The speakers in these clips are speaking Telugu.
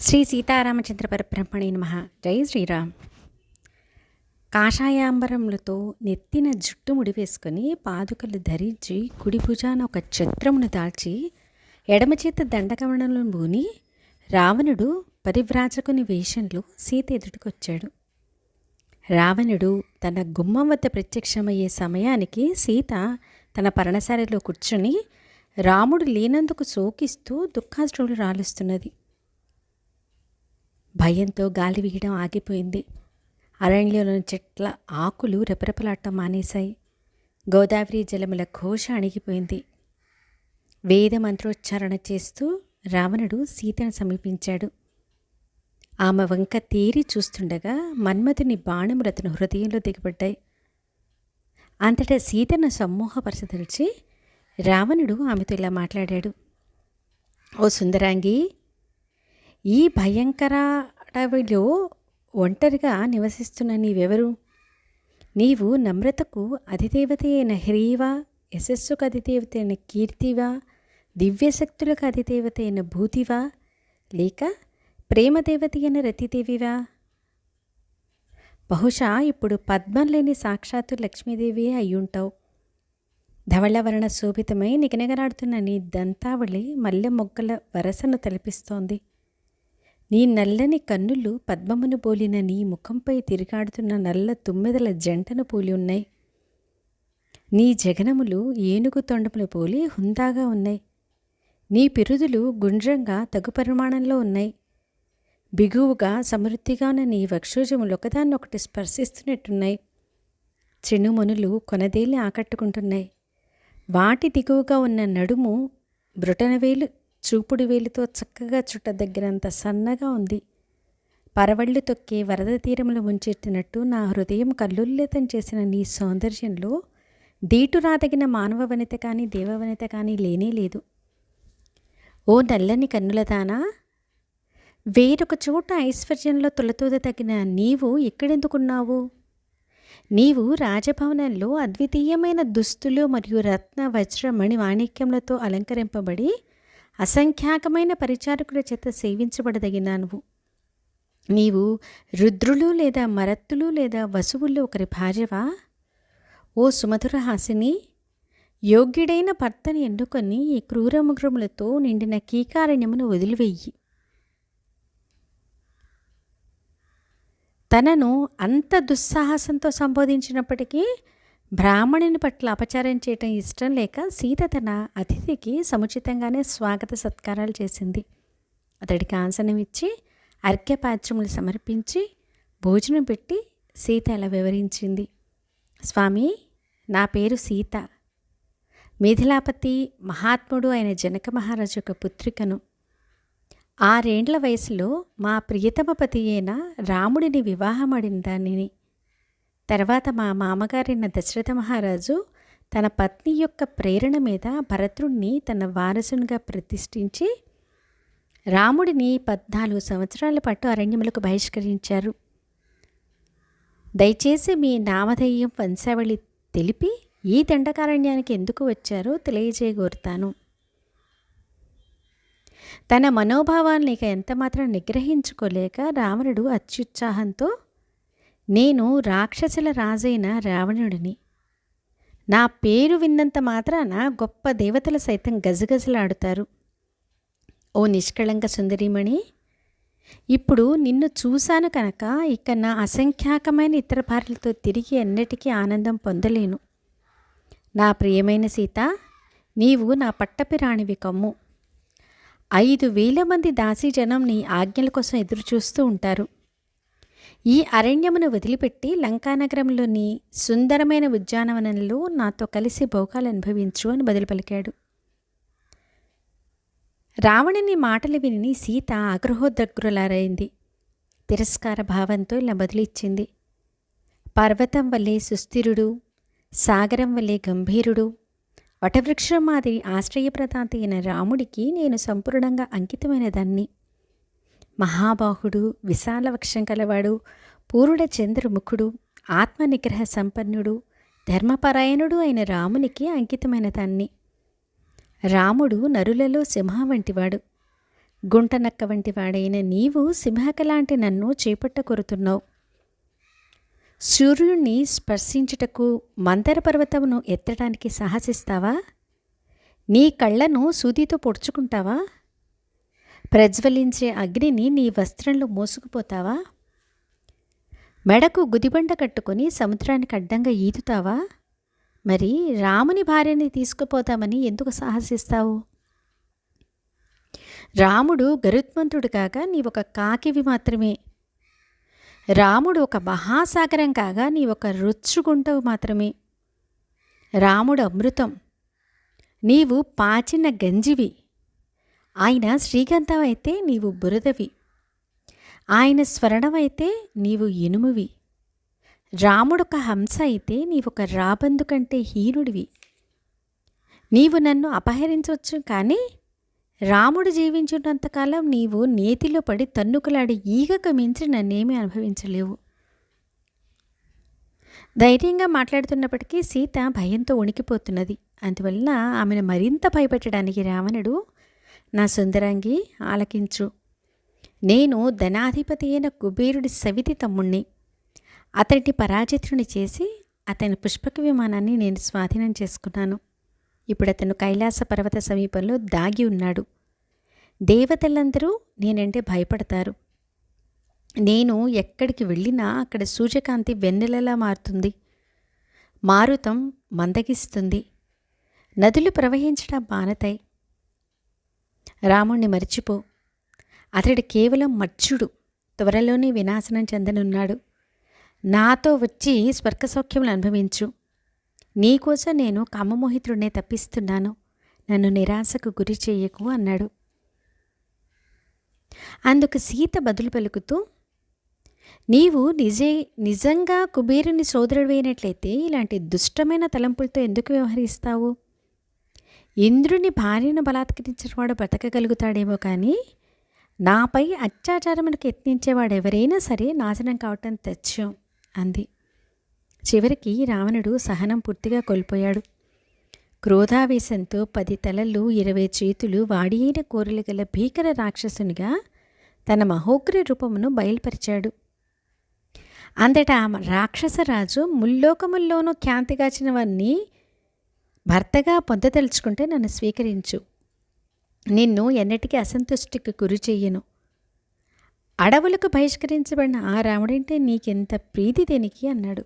శ్రీ సీతారామచంద్ర పరబ్రహ్మణి నమ. జై శ్రీరామ్. కాషాయాంబరములతో నెత్తిన జుట్టు ముడివేసుకొని పాదుకలు ధరించి కుడి భుజాన ఒక ఛత్రమును దాల్చి ఎడమ చేత దండకమణంలో బూని రావణుడు పరివ్రాజకుని వేషంలో సీత ఎదుటికొచ్చాడు. రావణుడు తన గుమ్మం వద్ద ప్రత్యక్షమయ్యే సమయానికి సీత తన పర్ణశాలలో కూర్చొని రాముడు లేనందుకు శోకిస్తూ దుఃఖాశ్రువులు రాలుస్తున్నది. భయంతో గాలి వీయడం ఆగిపోయింది. అరణ్యంలోని చెట్ల ఆకులు రెపరెపలాడటం మానేశాయి. గోదావరి జలముల ఘోష అణిగిపోయింది. వేద మంత్రోచ్చారణ చేస్తూ రావణుడు సీతను సమీపించాడు. ఆమె వంక తీరి చూస్తుండగా మన్మథుని బాణములు అతని హృదయంలో దిగబడ్డాయి. అంతటా సీతను సమ్మోహపరచదలిచి రావణుడు ఆమెతో ఇలా మాట్లాడాడు. ఓ సుందరాంగి ఈ భయంకర అడవిలో ఒంటరిగా నివసిస్తున్న నీవెవరు? నీవు నమ్రతకు అధిదేవత అయిన హ్రీవా యశస్సుకు అధిదేవత అయిన కీర్తివా దివ్యశక్తులకు అధిదేవత అయిన భూతివా లేక ప్రేమదేవత అయిన రతిదేవివా? బహుశా ఇప్పుడు పద్మం లేని సాక్షాత్తు లక్ష్మీదేవి అయ్యుంటావు ధవళవర్ణ శోభితమై నిగనగరాడుతున్న నీ దంతావళి మల్లె మొగ్గల వరసను తలపిస్తోంది. నీ నల్లని కన్నులు పద్మమును పోలిన నీ ముఖంపై తిరిగాడుతున్న నల్ల తుమ్మెదల జంటను పోలి ఉన్నాయి. నీ జగనములు ఏనుగు తొండములు పోలి హుందాగా ఉన్నాయి. నీ పిరుదులు గుండ్రంగా తగు పరిమాణంలో ఉన్నాయి. బిగువుగా సమృద్ధిగా ఉన్న నీ వక్షోజములు ఒకదాన్నొకటి స్పర్శిస్తున్నట్టున్నాయి. చెనుమనులు కొనదేలి ఆకట్టుకుంటున్నాయి. వాటి దిగువగా ఉన్న నడుము బ్రుటనవేలు చూపుడు వేలితో చక్కగా చుట్టదగ్గినంత సన్నగా ఉంది. పరవళ్ళు తొక్కే వరద తీరములు ముంచెట్టినట్టు నా హృదయం కల్లుల్లితం చేసిన నీ సౌందర్యంలో దీటురాదగిన మానవ వనిత కానీ దేవవనిత కానీ లేనే లేదు. ఓ నల్లని కన్నులదానా వేరొక చోట ఐశ్వర్యంలో తొలతూద తగిన నీవు ఎక్కడెందుకున్నావు నీవు రాజభవనంలో అద్వితీయమైన దుస్తులు మరియు రత్న వజ్ర మణి అలంకరింపబడి అసంఖ్యాకమైన పరిచారకుల చేత సేవించబడదగిన నువ్వు. నీవు రుద్రులు లేదా మరత్తులు లేదా వసువుల్లో ఒకరి భార్యవా? ఓ సుమధుర హాసిని యోగ్యుడైన భర్తని ఎన్నుకొని ఈ క్రూరముగ్రములతో నిండిన కీకారణ్యమును వదిలివెయ్యి తనను అంత దుస్సాహసంతో సంబోధించినప్పటికీ బ్రాహ్మణుని పట్ల అపచారం చేయటం ఇష్టం లేక సీత తన అతిథికి సముచితంగానే స్వాగత సత్కారాలు చేసింది. అతడికి ఆసనం ఇచ్చి అర్ఘ్యపాత్రములు సమర్పించి భోజనం పెట్టి సీత ఇలా వివరించింది. స్వామి నా పేరు సీత. మిథిలాపతి మహాత్ముడు అయిన జనక మహారాజు యొక్క పుత్రికను. ఆరేండ్ల వయసులో మా ప్రియతమపతి అయిన రాముడిని వివాహమాడిన దానిని తర్వాత మా మామగారైన దశరథ మహారాజు తన పత్ని యొక్క ప్రేరణ మీద భరతుణ్ణి తన వారసునిగా ప్రతిష్ఠించి రాముడిని పద్నాలుగు సంవత్సరాల పాటు అరణ్యములకు బహిష్కరించారు. దయచేసి మీ నామధేయం వంశావళి తెలిపి ఈ దండకారణ్యానికి ఎందుకు వచ్చారో తెలియజేయగోరుతాను. తన మనోభావాన్ని ఇక ఎంతమాత్రం నిగ్రహించుకోలేక రావణుడు అత్యుత్సాహంతో నేను రాక్షసుల రాజైన రావణుడిని. నా పేరు విన్నంత మాత్రాన గొప్ప దేవతలు సైతం గజగజలాడుతారు. ఓ నిష్కళంక సుందరిమణి ఇప్పుడు నిన్ను చూశాను కనుక ఇక నా అసంఖ్యాకమైన ఇతర భార్యలతో తిరిగి ఎన్నటికీ ఆనందం పొందలేను. నా ప్రియమైన సీత నీవు నా పట్టపిరాణివి కమ్ము. ఐదు వేల మంది దాసీజనం నీ ఆజ్ఞల కోసం ఎదురు చూస్తూ ఉంటారు. ఈ అరణ్యమును వదిలిపెట్టి లంకానగరంలోని సుందరమైన ఉద్యానవనంలో నాతో కలిసి భోగాలు అనుభవించు అని బదులు పలికాడు రావణుని మాటలు విని సీత ఆగ్రహోద్రగ్రులారైంది తిరస్కార భావంతో ఇలా బదులిచ్చింది పర్వతం వలె సుస్థిరుడు సాగరం వలె గంభీరుడు వటవృక్షం మాదిరి ఆశ్రయప్రదాత అయిన రాముడికి నేను సంపూర్ణంగా అంకితమైన దాన్ని మహాబాహుడు విశాలవక్షం కలవాడు పూరుడ చంద్రముఖుడు ఆత్మనిగ్రహ సంపన్నుడు ధర్మపరాయణుడు అయిన రామునికి అంకితమైన దాన్ని రాముడు నరులలో సింహ వంటివాడు. గుంటనక్క వంటి వాడైన నీవు సింహకలాంటి నన్ను చేపట్టకొరుతున్నావు. సూర్యుణ్ణి స్పర్శించుటకు మందర పర్వతమును ఎత్తడానికి సాహసిస్తావా? నీ కళ్ళను సూదితో పొడుచుకుంటావా? ప్రజ్వలించే అగ్నిని నీ వస్త్రంలో మోసుకుపోతావా? మెడకు గుదిబండ కట్టుకొని సముద్రానికి అడ్డంగా ఈదుతావా? మరి రాముని భార్యని తీసుకుపోతామని ఎందుకు సాహసిస్తావు? రాముడు గరుత్మంతుడు కాగా నీ ఒక కాకివి మాత్రమే. రాముడు ఒక మహాసాగరం కాగా నీ ఒక రుచ్చుగుంటవు మాత్రమే. రాముడు అమృతం. నీవు పాచిన గంజివి. ఆయన శ్రీగంధం అయితే నీవు బురదవి. ఆయన స్వర్ణమైతే నీవు ఇనుమువి. రాముడొక హంస అయితే నీవొక రాబందు కంటే హీనుడివి. నీవు నన్ను అపహరించవచ్చు కానీ రాముడు జీవించున్నంతకాలం నీవు నేతిలో పడి తన్నుకులాడి ఈగకు మించి నన్నేమీ అనుభవించలేవు. ధైర్యంగా మాట్లాడుతున్నప్పటికీ సీత భయంతో ఉణికిపోతున్నది అందువలన ఆమెను మరింత భయపెట్టడానికి రావణుడు నా సుందరంగి ఆలకించు. నేను ధనాధిపతి అయిన కుబేరుడి సవితి తమ్ముణ్ణి. అతడిని పరాజితుని చేసి అతని పుష్పక విమానాన్ని నేను స్వాధీనం చేసుకున్నాను. ఇప్పుడు అతను కైలాస పర్వత సమీపంలో దాగి ఉన్నాడు. దేవతలందరూ నేనంటే భయపడతారు. నేను ఎక్కడికి వెళ్ళినా అక్కడ సూర్యకాంతి వెన్నెలలా మారుతుంది. మారుతం మందగిస్తుంది. నదులు ప్రవహించడం మానతాయి. రాముణ్ణి మర్చిపో. అతడు కేవలం మర్చుడు త్వరలోనే వినాశనం చెందనున్నాడు. నాతో వచ్చి స్వర్గసౌఖ్యములు అనుభవించు. నీకోసం నేను కామమోహితుడినే తప్పిస్తున్నాను. నన్ను నిరాశకు గురి చేయకు అన్నాడు. అందుకు సీత బదులు పలుకుతూ నీవు నిజే నిజంగా కుబేరుని సోదరుడైనట్లయితే ఇలాంటి దుష్టమైన తలంపులతో ఎందుకు వ్యవహరిస్తావు? ఇంద్రుని భార్యను బలాత్కరించిన వాడు బ్రతకగలుగుతాడేమో కానీ నాపై అత్యాచారములకు యత్నించేవాడు ఎవరైనా సరే నాశనం కావటం తథ్యం అంది. చివరికి రావణుడు సహనం పూర్తిగా కోల్పోయాడు. క్రోధావేశంతో పది తలలు ఇరవై చేతులు వాడియైన కోరలు గల భీకర రాక్షసునిగా తన మహోగ్ర రూపమును బయలుపరిచాడు. అంతటా రాక్షసరాజు ముల్లోకముల్లోనూ ఖ్యాంతిగాచినవన్నీ భర్తగా పొందదలుచుకుంటే నన్ను స్వీకరించు. నిన్ను ఎన్నటికీ అసంతుష్టికి గురి చెయ్యను. అడవులకు బహిష్కరించబడిన ఆ రాముడంటే నీకెంత ప్రీతి దేనికి? అన్నాడు.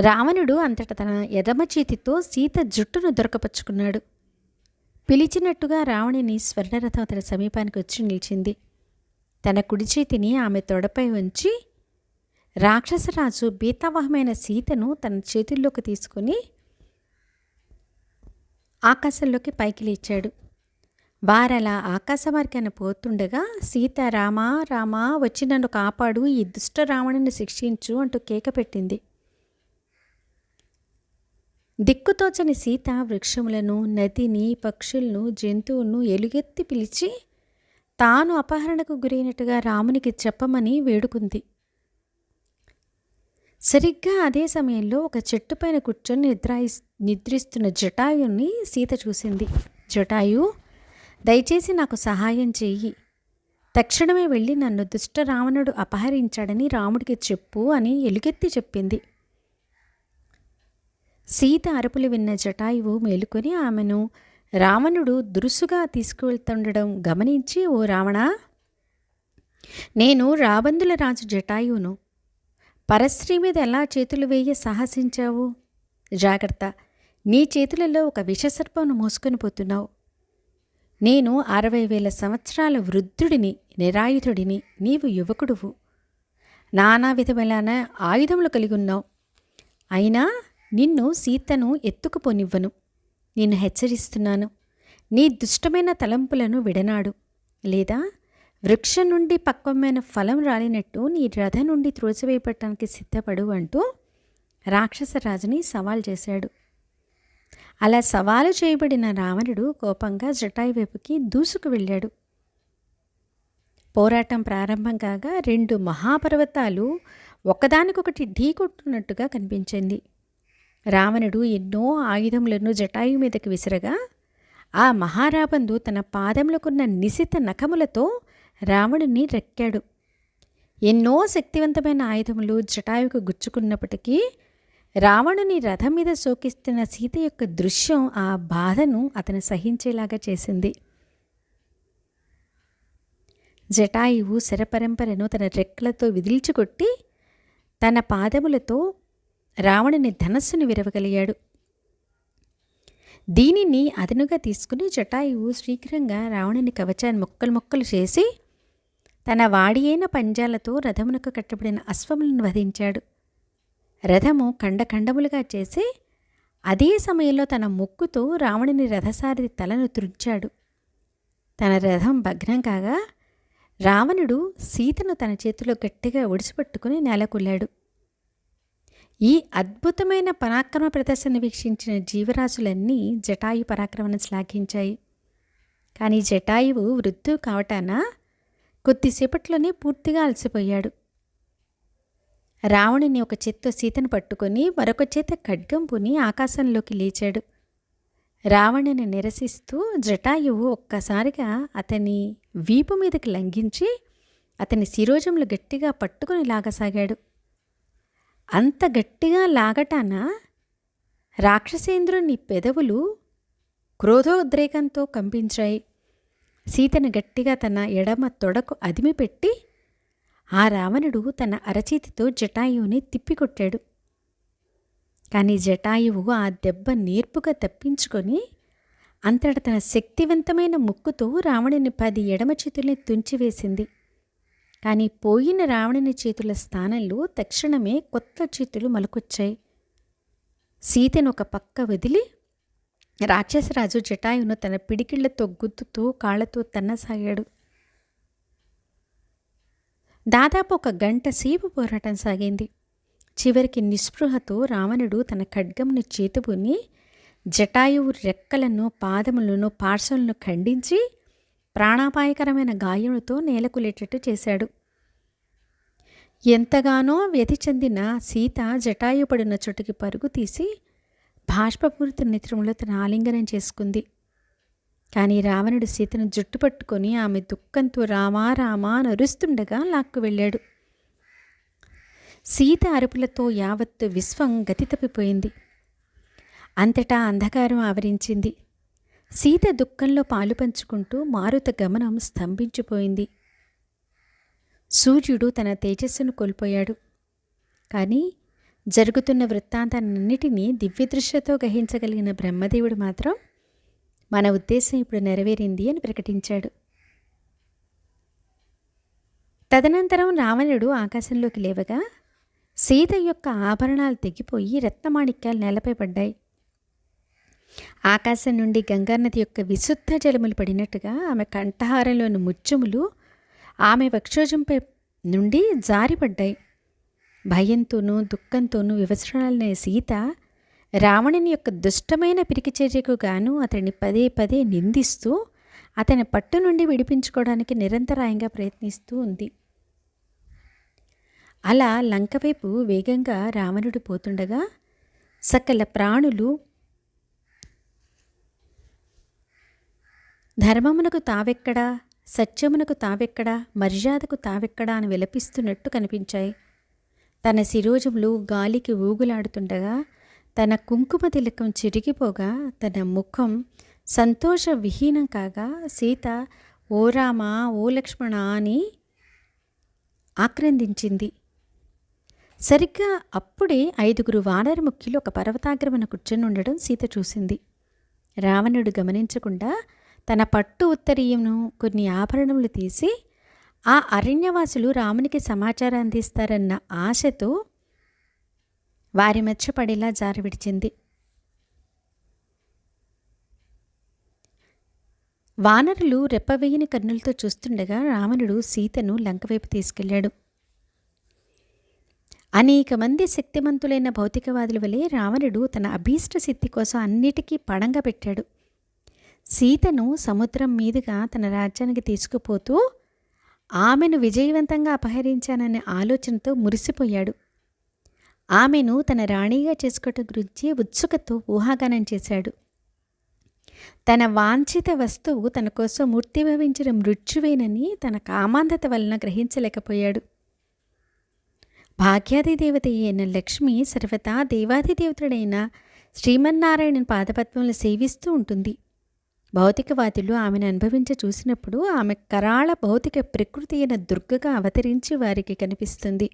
రావణుడు అంతట తన ఎడమ చేతితో సీత జుట్టును దొరకపరుచుకున్నాడు. పిలిచినట్టుగా రావణిని స్వర్ణరథం అతని సమీపానికి వచ్చి నిలిచింది. తన కుడి చేతిని ఆమె తొడపై ఉంచి రాక్షసరాజు బీతావహమైన సీతను తన చేతుల్లోకి తీసుకుని ఆకాశంలోకి పైకి లేచాడు. వారలా ఆకాశమార్గాన పోతుండగా సీత రామా రామా వచ్చి నన్ను కాపాడు ఈ దుష్ట రావణుని శిక్షించు అంటూ కేక పెట్టింది. దిక్కుతోచని సీత వృక్షములను నదిని పక్షులను జంతువులను ఎలుగెత్తి పిలిచి తాను అపహరణకు గురైనట్టుగా రామునికి చెప్పమని వేడుకుంది. సరిగ్గా అదే సమయంలో ఒక చెట్టుపైన కూర్చొని నిద్రాయి నిద్రిస్తున్న జటాయుని సీత చూసింది. జటాయు దయచేసి నాకు సహాయం చెయ్యి. తక్షణమే వెళ్ళి నన్ను దుష్ట రావణుడు అపహరించాడని రాముడికి చెప్పు అని ఎలుగెత్తి చెప్పింది. సీత అరుపులు విన్న జటాయువు మేలుకొని ఆమెను రావణుడు దురుసుగా తీసుకువెళ్తుండడం గమనించి ఓ రావణ! నేను రాబందుల రాజు జటాయువును. పరశ్రీ మీద ఎలా చేతులు వేయ సాహసించావు? జాగ్రత్త. నీ చేతులలో ఒక విషసర్పంను మోసుకొని పోతున్నావు. నేను అరవై వేల సంవత్సరాల వృద్ధుడిని నిరాయుధుడిని నీవు యువకుడువు. నానా విధమైన ఆయుధములు కలిగి ఉన్నావు. అయినా నిన్ను సీతను ఎత్తుకుపోనివ్వను. నిన్ను హెచ్చరిస్తున్నాను. నీ దుష్టమైన తలంపులను విడనాడు. లేదా వృక్షం నుండి పక్వమైన ఫలం రాలినట్టు నీ రథ నుండి త్రోసివేయపట్టడానికి సిద్ధపడు అంటూ రాక్షసరాజుని సవాల్ చేశాడు. అలా సవాలు చేయబడిన రావణుడు కోపంగా జటాయి వైపుకి దూసుకు వెళ్ళాడు. పోరాటం ప్రారంభం కాగా రెండు మహాపర్వతాలు ఒకదానికొకటి ఢీకొట్టున్నట్టుగా కనిపించింది. రావణుడు ఎన్నో ఆయుధములను జటాయు మీదకి విసిరగా ఆ మహారాబందు తన పాదములకున్న నిశిత నఖములతో రావణుని రెక్కాడు. ఎన్నో శక్తివంతమైన ఆయుధములు జటాయుకు గుచ్చుకున్నప్పటికీ రావణుని రథం మీద శోకిస్తున్న సీత యొక్క దృశ్యం ఆ బాధను అతను సహించేలాగా చేసింది. జటాయువు శరపరంపరను తన రెక్కలతో విదిల్చుకొట్టి తన పాదములతో రావణుని ధనస్సును విరవగలిగాడు. దీనిని అదనుగా తీసుకుని జటాయువు శీఘ్రంగా రావణుని కవచాన్ని మొక్కలు మొక్కలు చేసి తన వాడియైన పంజాలతో రథమునకు కట్టబడిన అశ్వములను వధించాడు. రథము ఖండఖండములుగా చేసి అదే సమయంలో తన ముక్కుతో రావణుని రథసారథి తలను త్రుంచాడు తన రథం భగ్నం కాగా రావణుడు సీతను తన చేతిలో గట్టిగా ఒడిసిపట్టుకుని నేలకొల్లాడు. ఈ అద్భుతమైన పరాక్రమ ప్రదర్శన వీక్షించిన జీవరాశులన్నీ జటాయు పరాక్రమను శ్లాఘించాయి. కానీ జటాయువు వృద్ధు కావటాన కొద్దిసేపట్లోనే పూర్తిగా అలసిపోయాడు. రావణుని ఒక చేత్తో సీతను పట్టుకొని మరొక చేత ఖడ్గం పుని ఆకాశంలోకి లేచాడు. రావణుని నిరసిస్తూ జటాయువు ఒక్కసారిగా అతని వీపు మీదకి లంఘించి అతని శిరోజములు గట్టిగా పట్టుకుని లాగసాగాడు. అంత గట్టిగా లాగటాన రాక్షసేంద్రుని పెదవులు క్రోధోద్రేకంతో కంపించాయి. సీతను గట్టిగా తన ఎడమ తొడకు అదిమిపెట్టి ఆ రావణుడు తన అరచేతితో జటాయువుని తిప్పికొట్టాడు. కానీ జటాయువు ఆ దెబ్బ నేర్పుగా తప్పించుకొని అంతట తన శక్తివంతమైన ముక్కుతో రావణుని పది ఎడమ చేతుల్ని తుంచివేసింది. కానీ పోయిన రావణుని చేతుల స్థానంలో తక్షణమే కొత్త చేతులు మలకొచ్చాయి. సీతను ఒక పక్క వదిలి రాక్షసరాజు జటాయును తన పిడికిళ్ళతో గుద్దుతూ కాళ్ళతో తన్నసాగాడు. దాదాపు ఒక గంట సేపు పోరాటం సాగింది. చివరికి నిస్పృహతో రావణుడు తన ఖడ్గంను చేతుబుని జటాయువు రెక్కలను పాదములను పార్శ్వలను ఖండించి ప్రాణాపాయకరమైన గాయములతో నేలకులేటట్టు చేశాడు. ఎంతగానో వ్యతి చెందిన సీత జటాయుపడిన చోటుకి పరుగు తీసి బాష్పపూరిత నేత్రములో తన ఆలింగనం చేసుకుంది. కానీ రావణుడు సీతను జుట్టు పట్టుకొని ఆమె దుఃఖంతో రామా రామా నరుస్తుండగా లాక్కు వెళ్ళాడు. సీత అరుపులతో యావత్తు విశ్వం గతి తప్పిపోయింది అంతటా అంధకారం ఆవరించింది. సీత దుఃఖంలో పాలు పంచుకుంటూ మారుత గమనం స్తంభించిపోయింది. సూర్యుడు తన తేజస్సును కోల్పోయాడు. కానీ జరుగుతున్న వృత్తాంతాన్నిటినీ దివ్యదృశ్యతో గ్రహించగలిగిన బ్రహ్మదేవుడు మాత్రం మన ఉద్దేశం ఇప్పుడు నెరవేరింది అని ప్రకటించాడు. తదనంతరం రావణుడు ఆకాశంలోకి లేవగా సీత యొక్క ఆభరణాలు తెగిపోయి రత్నమాణిక్యాలు నేలపై పడ్డాయి. ఆకాశం నుండి గంగానది యొక్క విశుద్ధ జలములు పడినట్టుగా ఆమె కంఠహారంలోని ముత్యములు ఆమె వక్షోజంపై నుండి జారిపడ్డాయి. భయంతోనూ దుఃఖంతోనూ వివసరాలనే సీత రావణుని యొక్క దుష్టమైన పిరికి చర్యకు గాను అతన్ని పదే పదే నిందిస్తూ అతని పట్టు నుండి విడిపించుకోవడానికి నిరంతరాయంగా ప్రయత్నిస్తూ ఉంది. అలా లంకవైపు వేగంగా రావణుడు పోతుండగా సకల ప్రాణులు ధర్మమునకు తావెక్కడా సత్యమునకు తావెక్కడా మర్యాదకు తావెక్కడా అని విలపిస్తున్నట్టు కనిపించాయి. తన శిరోజములు గాలికి ఊగులాడుతుండగా తన కుంకుమ తిలకం చిరిగిపోగా తన ముఖం సంతోష విహీనం కాగా సీత ఓ రామ ఓ లక్ష్మణ అని ఆక్రందించింది. సరిగ్గా అప్పుడే ఐదుగురు వానర ముఖ్యులు ఒక పర్వతాగ్రమణ కూర్చొని ఉండడం సీత చూసింది. రావణుడు గమనించకుండా తన పట్టు ఉత్తరీయంను కొన్ని ఆభరణములు తీసి ఆ అరణ్యవాసులు రామునికి సమాచారం అందిస్తారన్న ఆశతో వారి మధ్య పడేలా జారి విడిచింది. వానరులు రెప్పవేయని కన్నులతో చూస్తుండగా రావణుడు సీతను లంకవైపు తీసుకెళ్ళాడు అనేక మంది శక్తిమంతులైన భౌతికవాదుల వలె రావణుడు తన అభీష్ట సిద్ధి కోసం అన్నిటికీ పడంగా పెట్టాడు. సీతను సముద్రం మీదుగా తన రాజ్యానికి తీసుకుపోతూ ఆమెను విజయవంతంగా అపహరించాననే ఆలోచనతో మురిసిపోయాడు. ఆమెను తన రాణిగా చేసుకోవటం గురించి ఉత్సుకతో ఊహాగానం చేశాడు. తన వాంఛిత వస్తువు తన కోసం మూర్తిభవించిన మృత్యువేనని తన కామాంధత వలన గ్రహించలేకపోయాడు. భాగ్యాది దేవత అయిన లక్ష్మి సర్వతా దేవాది దేవతుడైన శ్రీమన్నారాయణ పాదపద్మములు సేవిస్తూ ఉంటుంది. భౌతికవాదులు ఆమెను అనుభవించి చూసినప్పుడు ఆమె కరాళ భౌతిక ప్రకృతి అయిన దుర్గగా అవతరించి వారికి కనిపిస్తుంది.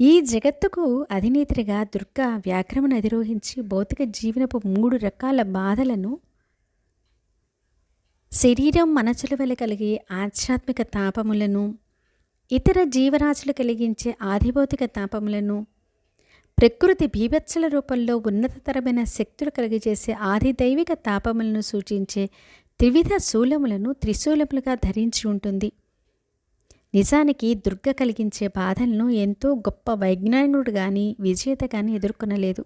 ఈ జగత్తుకు అధినేత్రిగా దుర్గ వ్యాక్రమను అధిరోహించి భౌతిక జీవనపు మూడు రకాల బాధలను శరీరం మనసుల వల్ల కలిగే ఆధ్యాత్మిక తాపములను ఇతర జీవరాశులు కలిగించే ఆధిభౌతిక తాపములను ప్రకృతి బీభత్సల రూపంలో ఉన్నతతరమైన శక్తులు కలిగజేసే ఆదిదైవిక తాపములను సూచించే త్రివిధ శూలములను త్రిశూలములుగా ధరించి ఉంటుంది. నిజానికి దుర్గ కలిగించే బాధలను ఎంతో గొప్ప వైజ్ఞానికుడు కానీ విజేత కానీ ఎదుర్కొనలేదు.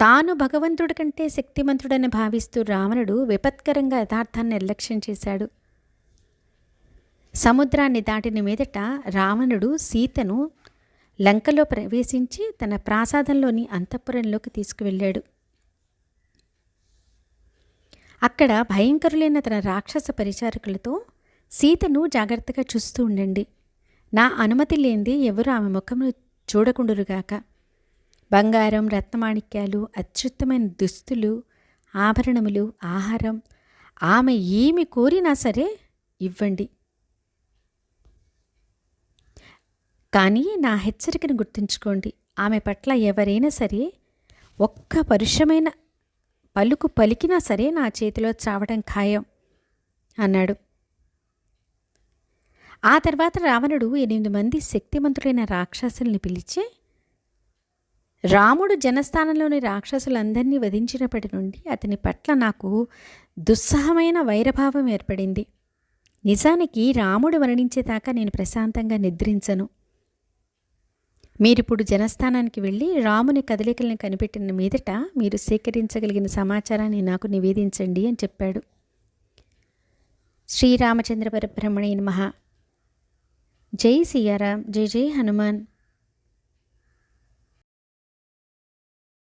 తాను భగవంతుడి కంటే శక్తిమంతుడని భావిస్తూ రావణుడు విపత్కరంగా యథార్థాన్ని నిర్లక్ష్యం చేశాడు. సముద్రాన్ని దాటిన మీదట రావణుడు సీతను లంకలో ప్రవేశించి తన ప్రాసాదంలోని అంతఃపురంలోకి తీసుకువెళ్ళాడు. అక్కడ భయంకరులైన తన రాక్షస పరిచారకులతో సీతను జాగ్రత్తగా చూస్తూ ఉండండి. నా అనుమతి లేనిది ఎవరు ఆమె ముఖమును చూడకుండురుగాక. బంగారం రత్నమాణిక్యాలు అత్యుత్తమైన దుస్తులు ఆభరణములు ఆహారం ఆమె ఏమి కోరినా సరే ఇవ్వండి. కానీ నా హెచ్చరికను గుర్తుంచుకోండి. ఆమె పట్ల ఎవరైనా సరే ఒక్క పరుషమైన పలుకు పలికినా సరే నా చేతిలో చావడం ఖాయం అన్నాడు. ఆ తర్వాత రావణుడు ఎనిమిది మంది శక్తిమంతుడైన రాక్షసుల్ని పిలిచి రాముడు జనస్థానంలోని రాక్షసులందరినీ వధించినప్పటి నుండి అతని పట్ల నాకు దుస్సహమైన వైరభావం ఏర్పడింది. నిజానికి రాముడు మరణించేదాకా నేను ప్రశాంతంగా నిద్రించను. మీరిప్పుడు జనస్థానానికి వెళ్ళి రాముని కదలికలను కనిపెట్టిన మీదట మీరు సేకరించగలిగిన సమాచారాన్ని నాకు నివేదించండి అని చెప్పాడు. శ్రీరామచంద్ర పరబ్రహ్మణి మహా జై సియారాం. జై జై హనుమాన్.